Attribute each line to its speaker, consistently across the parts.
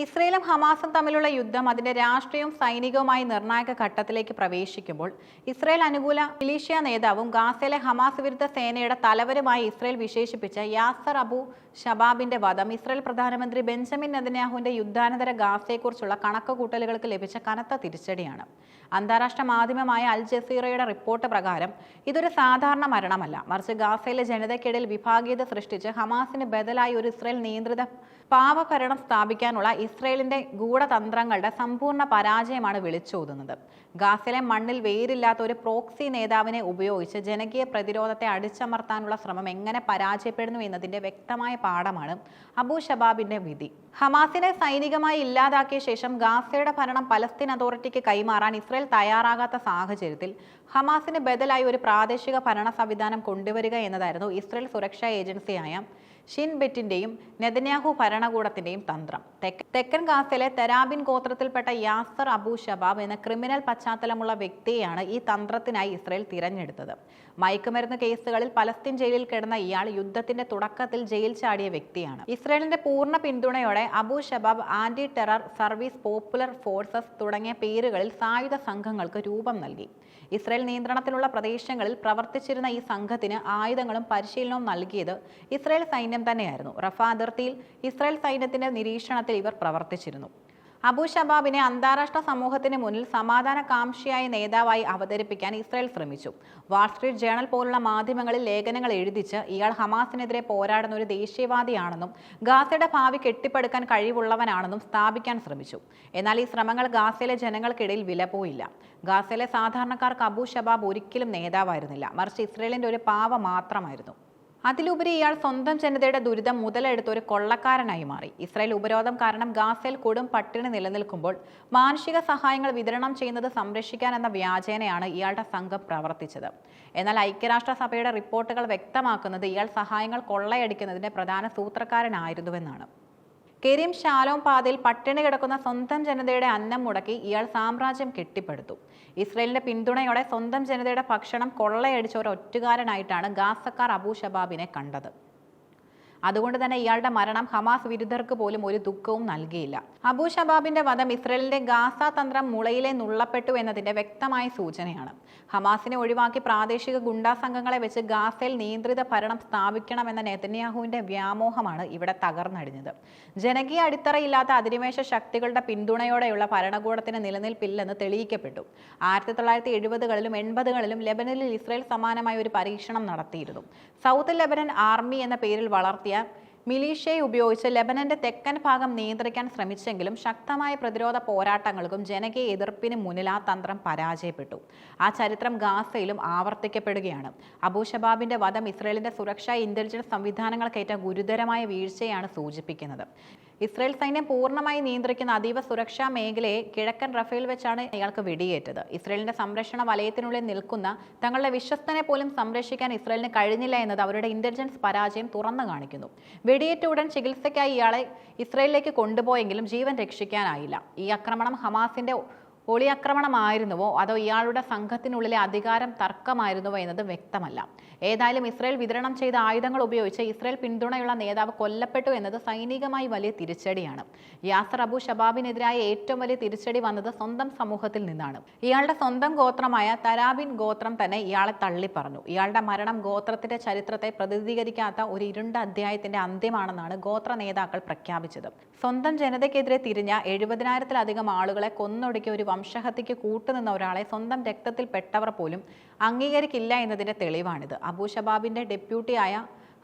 Speaker 1: ഇസ്രയേലും ഹമാസും തമ്മിലുള്ള യുദ്ധം അതിന്റെ രാഷ്ട്രീയവും സൈനികവുമായി നിർണായക ഘട്ടത്തിലേക്ക് പ്രവേശിക്കുമ്പോൾ ഇസ്രയേൽ അനുകൂല മിലീഷ്യ നേതാവും ഗാസയിലെ ഹമാസ് വിരുദ്ധ സേനയുടെ തലവരുമായി ഇസ്രയേൽ വിശേഷിപ്പിച്ച യാസർ അബു ഷബാബിന്റെ വധം. ഇസ്രയേൽ പ്രധാനമന്ത്രി ബെഞ്ചമിൻ നെതന്യാഹുവിന്റെ യുദ്ധാനന്തര ഗാസയെക്കുറിച്ചുള്ള കണക്കുകൂട്ടലുകൾക്ക് ലഭിച്ച കനത്ത തിരിച്ചടിയാണ്. അന്താരാഷ്ട്ര മാധ്യമമായ അൽ ജസീറയുടെ റിപ്പോർട്ട് പ്രകാരം ഇതൊരു സാധാരണ മരണമല്ല. മറിച്ച് ഗാസയിലെ ജനതയ്ക്കിടയിൽ വിഭാഗീയത സൃഷ്ടിച്ച് ഹമാസിന് ബദലായി ഒരു ഇസ്രയേൽ നിയന്ത്രിത പാവഭരണം സ്ഥാപിക്കാനുള്ള ഇസ്രയേലിന്റെ ഗൂഢതന്ത്രങ്ങളുടെ സമ്പൂർണ പരാജയമാണ് വിളിച്ചോതുന്നത്. ഗാസിലെ മണ്ണിൽ വേരില്ലാത്ത ഒരു പ്രോക്സി നേതാവിനെ ഉപയോഗിച്ച് ജനകീയ പ്രതിരോധത്തെ അടിച്ചമർത്താനുള്ള ശ്രമം എങ്ങനെ പരാജയപ്പെടുന്നു എന്നതിന്റെ വ്യക്തമായ പാഠമാണ് അബു ഷബാബിന്റെ വിധി. ഹമാസിനെ സൈനികമായി ഇല്ലാതാക്കിയ ശേഷം ഗാസയുടെ ഭരണം പലസ്തീൻ അതോറിറ്റിക്ക് കൈമാറാൻ ഇസ്രയേൽ തയ്യാറാകാത്ത സാഹചര്യത്തിൽ ഹമാസിന് ബദലായി ഒരു പ്രാദേശിക ഭരണ സംവിധാനം കൊണ്ടുവരിക എന്നതായിരുന്നു ഇസ്രയേൽ സുരക്ഷാ ഏജൻസിയായ ഷിൻ ബെറ്റിന്റെയും നെതന്യാഹു ഭരണകൂടത്തിന്റെയും തന്ത്രം. തെക്ക് തെക്കൻ ഗാസയിലെ തെരാബിൻ ഗോത്രത്തിൽപ്പെട്ട യാസർ അബു ഷബാബ് എന്ന ക്രിമിനൽ പശ്ചാത്തലമുള്ള വ്യക്തിയെയാണ് ഈ തന്ത്രത്തിനായി ഇസ്രയേൽ തിരഞ്ഞെടുത്തത്. മയക്കുമരുന്ന് കേസുകളിൽ പലസ്തീൻ ജയിലിൽ കിടന്ന ഇയാൾ യുദ്ധത്തിന്റെ തുടക്കത്തിൽ ജയിൽ ചാടിയ വ്യക്തിയാണ്. ഇസ്രയേലിന്റെ പൂർണ പിന്തുണയോടെ Abu Shabab anti terror service popular forces തുടങ്ങിയ പേരുകളിൽ സായുധ സംഘങ്ങൾക്ക് രൂപം നൽകി. ഇസ്രയേൽ നിയന്ത്രണത്തിലുള്ള പ്രദേശങ്ങളിൽ പ്രവർത്തിച്ചിരുന്ന ഈ സംഘത്തിന് ആയുധങ്ങളും പരിശീലനവും നൽകിയത് ഇസ്രയേൽ സൈന്യം തന്നെയായിരുന്നു. റഫ അതിർത്തിയിൽ ഇസ്രായേൽ സൈന്യത്തിന്റെ നിരീക്ഷണത്തിൽ ഇവർ പ്രവർത്തിച്ചിരുന്നു. അബു ഷബാബിനെ അന്താരാഷ്ട്ര സമൂഹത്തിന് മുന്നിൽ സമാധാന കാംക്ഷിയായ നേതാവായി അവതരിപ്പിക്കാൻ ഇസ്രായേൽ ശ്രമിച്ചു. വാൾസ്ട്രീറ്റ് ജേണൽ പോലുള്ള മാധ്യമങ്ങളിൽ ലേഖനങ്ങൾ എഴുതിച്ച് ഇയാൾ ഹമാസിനെതിരെ പോരാടുന്ന ഒരു ദേശീയവാദിയാണെന്നും ഗാസയുടെ ഭാവി കെട്ടിപ്പടുക്കാൻ കഴിവുള്ളവനാണെന്നും സ്ഥാപിക്കാൻ ശ്രമിച്ചു. എന്നാൽ ഈ ശ്രമങ്ങൾ ഗാസയിലെ ജനങ്ങൾക്കിടയിൽ വിലപോയില്ല ഗാസയിലെ സാധാരണക്കാർക്ക് അബു ഷബാബ് ഒരിക്കലും നേതാവായിരുന്നില്ല. മറിച്ച് ഇസ്രയേലിന്റെ ഒരു പാവ മാത്രമായിരുന്നു. അതിലുപരി ഇയാൾ സ്വന്തം ജനതയുടെ ദുരിതം മുതലെടുത്ത് ഒരു കൊള്ളക്കാരനായി മാറി. ഇസ്രായേൽ ഉപരോധം കാരണം ഗാസയിൽ കൊടും പട്ടിണി നിലനിൽക്കുമ്പോൾ മാനുഷിക സഹായങ്ങൾ വിതരണം ചെയ്യുന്നത് സംരക്ഷിക്കാൻ എന്ന വ്യാജേനയാണ് ഇയാളുടെ സംഘം പ്രവർത്തിച്ചത്. എന്നാൽ ഐക്യരാഷ്ട്ര സഭയുടെ റിപ്പോർട്ടുകൾ വ്യക്തമാക്കുന്നത് ഇയാൾ സഹായങ്ങൾ കൊള്ളയടിക്കുന്നതിന്റെ പ്രധാന സൂത്രക്കാരനായിരുന്നുവെന്നാണ്. കെരീം ഷാലോം പാതയിൽ പട്ടിണി കിടക്കുന്ന സ്വന്തം ജനതയുടെ അന്നം മുടക്കി ഇയാൾ സാമ്രാജ്യം കെട്ടിപ്പടുത്തു. ഇസ്രയേലിന്റെ പിന്തുണയോടെ സ്വന്തം ജനതയുടെ ഭക്ഷണം കൊള്ളയടിച്ച ഒരു ഒറ്റുകാരനായിട്ടാണ് ഗാസക്കാർ അബൂ ഷബാബിനെ കണ്ടത്. അതുകൊണ്ട് തന്നെ ഇയാളുടെ മരണം ഹമാസ് വിരുദ്ധർക്ക് പോലും ഒരു ദുഃഖവും നൽകിയില്ല. അബൂ ഷബാബിന്റെ വധം ഇസ്രയേലിന്റെ ഗാസ തന്ത്രം മുളയിലെ നുള്ളപ്പെട്ടു എന്നതിന്റെ വ്യക്തമായ സൂചനയാണ്. ഹമാസിനെ ഒഴിവാക്കി പ്രാദേശിക ഗുണ്ടാ സംഘങ്ങളെ വെച്ച് ഗാസയിൽ നിയന്ത്രിത ഭരണം സ്ഥാപിക്കണമെന്ന നെതന്യാഹുവിന്റെ വ്യാമോഹമാണ് ഇവിടെ തകർന്നടിഞ്ഞത്. ജനകീയ അടിത്തറയില്ലാത്ത അധിനിവേശ ശക്തികളുടെ പിന്തുണയോടെയുള്ള ഭരണകൂടത്തിന് നിലനിൽപ്പില്ലെന്ന് തെളിയിക്കപ്പെട്ടു. ആയിരത്തി തൊള്ളായിരത്തി എഴുപതുകളിലും എൺപതുകളിലും ലെബനനിൽ ഇസ്രയേൽ സമാനമായ ഒരു പരീക്ഷണം നടത്തിയിരുന്നു. സൗത്ത് ലെബനൻ ആർമി എന്ന പേരിൽ വളർത്തിയ മിലീഷ്യയെ ഉപയോഗിച്ച് ലെബനന്റെ തെക്കൻ ഭാഗം നിയന്ത്രിക്കാൻ ശ്രമിച്ചെങ്കിലും ശക്തമായ പ്രതിരോധ പോരാട്ടങ്ങൾക്കും ജനകീയ എതിർപ്പിനും മുന്നിൽ ആ തന്ത്രം പരാജയപ്പെട്ടു. ആ ചരിത്രം ഗാസയിലും ആവർത്തിക്കപ്പെടുകയാണ്. അബൂഷബാബിന്റെ വധം ഇസ്രയേലിന്റെ സുരക്ഷാ ഇന്റലിജൻസ് സംവിധാനങ്ങൾക്കേറ്റ ഗുരുതരമായ വീഴ്ചയാണ് സൂചിപ്പിക്കുന്നത്. ഇസ്രയേൽ സൈന്യം പൂർണമായി നിയന്ത്രിക്കുന്ന അതീവ സുരക്ഷാ മേഖലയെ കിഴക്കൻ റഫേൽ വെച്ചാണ് ഇയാൾക്ക് വെടിയേറ്റത്. ഇസ്രായേലിന്റെ സംരക്ഷണ വലയത്തിനുള്ളിൽ നിൽക്കുന്ന തങ്ങളുടെ വിശ്വസ്തനെ പോലും സംരക്ഷിക്കാൻ ഇസ്രായേലിന് കഴിഞ്ഞില്ല എന്നത് അവരുടെ ഇന്റലിജൻസ് പരാജയം തുറന്നു കാണിക്കുന്നു. വെടിയേറ്റ ഉടൻ ചികിത്സയ്ക്കായി ഇയാളെ ഇസ്രായേലിലേക്ക് കൊണ്ടുപോയെങ്കിലും ജീവൻ രക്ഷിക്കാനായില്ല. ഈ ആക്രമണം ഹമാസിന്റെ ഒളിയാക്രമണമായിരുന്നുവോ? അതോ ഇയാളുടെ സംഘത്തിനുള്ളിലെ അധികാരം തർക്കമായിരുന്നുവോ എന്നത് വ്യക്തമല്ല. ഏതായാലും ഇസ്രയേൽ വിതരണം ചെയ്ത ആയുധങ്ങൾ ഉപയോഗിച്ച് ഇസ്രയേൽ പിന്തുണയുള്ള നേതാവ് കൊല്ലപ്പെട്ടു എന്നത് സൈനികമായി വലിയ തിരിച്ചടിയാണ്. യാസർ അബു ഷബാബിനെതിരായ ഏറ്റവും വലിയ തിരിച്ചടി വന്നത് സ്വന്തം സമൂഹത്തിൽ നിന്നാണ്. ഇയാളുടെ സ്വന്തം ഗോത്രമായ തരാബിൻ ഗോത്രം തന്നെ ഇയാളെ തള്ളിപ്പറഞ്ഞു. ഇയാളുടെ മരണം ഗോത്രത്തിന്റെ ചരിത്രത്തെ പ്രതിനിധീകരിക്കാത്ത ഒരു ഇരുണ്ട അധ്യായത്തിന്റെ അന്ത്യമാണെന്നാണ് ഗോത്ര നേതാക്കൾ പ്രഖ്യാപിച്ചത്. സ്വന്തം ജനതയ്ക്കെതിരെ തിരിഞ്ഞ എഴുപതിനായിരത്തിലധികം ആളുകളെ കൊന്നൊടുക്കിയ ഒരു വംശഹത്യക്ക് കൂട്ടുനിന്ന ഒരാളെ സ്വന്തം രക്തത്തിൽ പെട്ടവർ പോലും അംഗീകരിക്കില്ല എന്നതിന്റെ തെളിവാണിത്. അബൂ ഷബാബിന്റെ ഡെപ്യൂട്ടിയായ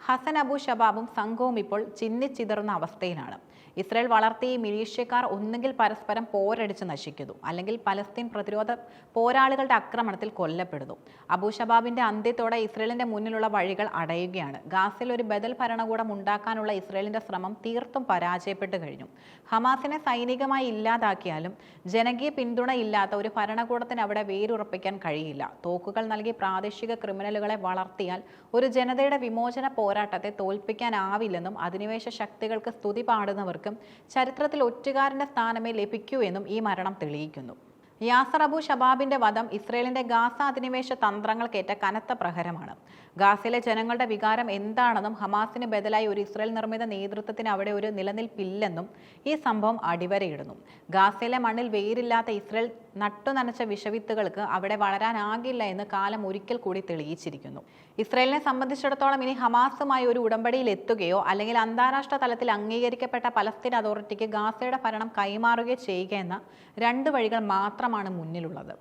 Speaker 1: ഹസൻ അബൂ ഷബാബും സംഘവും ഇപ്പോൾ ചിന്നിച്ചിതറുന്ന അവസ്ഥയിലാണ്. ഇസ്രയേൽ വളർത്തിയ മിലീഷ്യക്കാർ ഒന്നുകിൽ പരസ്പരം പോരടിച്ച് നശിക്കുന്നു. അല്ലെങ്കിൽ പലസ്തീൻ പ്രതിരോധ പോരാളികളുടെ ആക്രമണത്തിൽ കൊല്ലപ്പെടുന്നു. അബൂഷബാബിന്റെ അന്ത്യത്തോടെ ഇസ്രയേലിന്റെ മുന്നിലുള്ള വഴികൾ അടയുകയാണ്. ഗാസിൽ ഒരു ബദൽ ഭരണകൂടം ഉണ്ടാക്കാനുള്ള ഇസ്രയേലിന്റെ ശ്രമം തീർത്തും പരാജയപ്പെട്ടു കഴിഞ്ഞു. ഹമാസിനെ സൈനികമായി ഇല്ലാതാക്കിയാലും ജനകീയ പിന്തുണ ഇല്ലാത്ത ഒരു ഭരണകൂടത്തിന് അവിടെ വേരുറപ്പിക്കാൻ കഴിയില്ല. തോക്കുകൾ നൽകി പ്രാദേശിക ക്രിമിനലുകളെ വളർത്തിയാൽ ഒരു ജനതയുടെ വിമോചന പോരാട്ടത്തെ തോൽപ്പിക്കാനാവില്ലെന്നും അധിനിവേശ ശക്തികൾക്ക് സ്തുതി പാടുന്നവർക്കും ചരിത്രത്തിൽ ഒറ്റുകാരന്റെ സ്ഥാനമേ ലഭിക്കൂ എന്നും ഈ മരണം തെളിയിക്കുന്നു. യാസർ അബു ഷബാബിന്റെ വധം ഇസ്രയേലിന്റെ ഗാസ അധിനിവേശ തന്ത്രങ്ങൾക്കേറ്റ കനത്ത പ്രഹരമാണ്. ഗാസയിലെ ജനങ്ങളുടെ വികാരം എന്താണെന്നും ഹമാസിന് ബദലായി ഒരു ഇസ്രയേൽ നിർമ്മിത നേതൃത്വത്തിന് അവിടെ ഒരു നിലനിൽപ്പില്ലെന്നും ഈ സംഭവം അടിവരയിടുന്നു. ഗാസയിലെ മണ്ണിൽ വേരില്ലാത്ത ഇസ്രായേൽ നട്ടുനനച്ച വിഷവിത്തുകൾക്ക് അവിടെ വളരാനാകില്ല എന്ന് കാലം ഒരിക്കൽ കൂടി തെളിയിച്ചിരിക്കുന്നു. ഇസ്രയേലിനെ സംബന്ധിച്ചിടത്തോളം ഇനി ഹമാസുമായി ഒരു ഉടമ്പടിയിൽ എത്തുകയോ അല്ലെങ്കിൽ അന്താരാഷ്ട്ര തലത്തിൽ അംഗീകരിക്കപ്പെട്ട പലസ്തീൻ അതോറിറ്റിക്ക് ഗാസയുടെ ഭരണം കൈമാറുകയോ ചെയ്യുക എന്ന രണ്ട് വഴികൾ മാത്രമാണ് മുന്നിലുള്ളത്.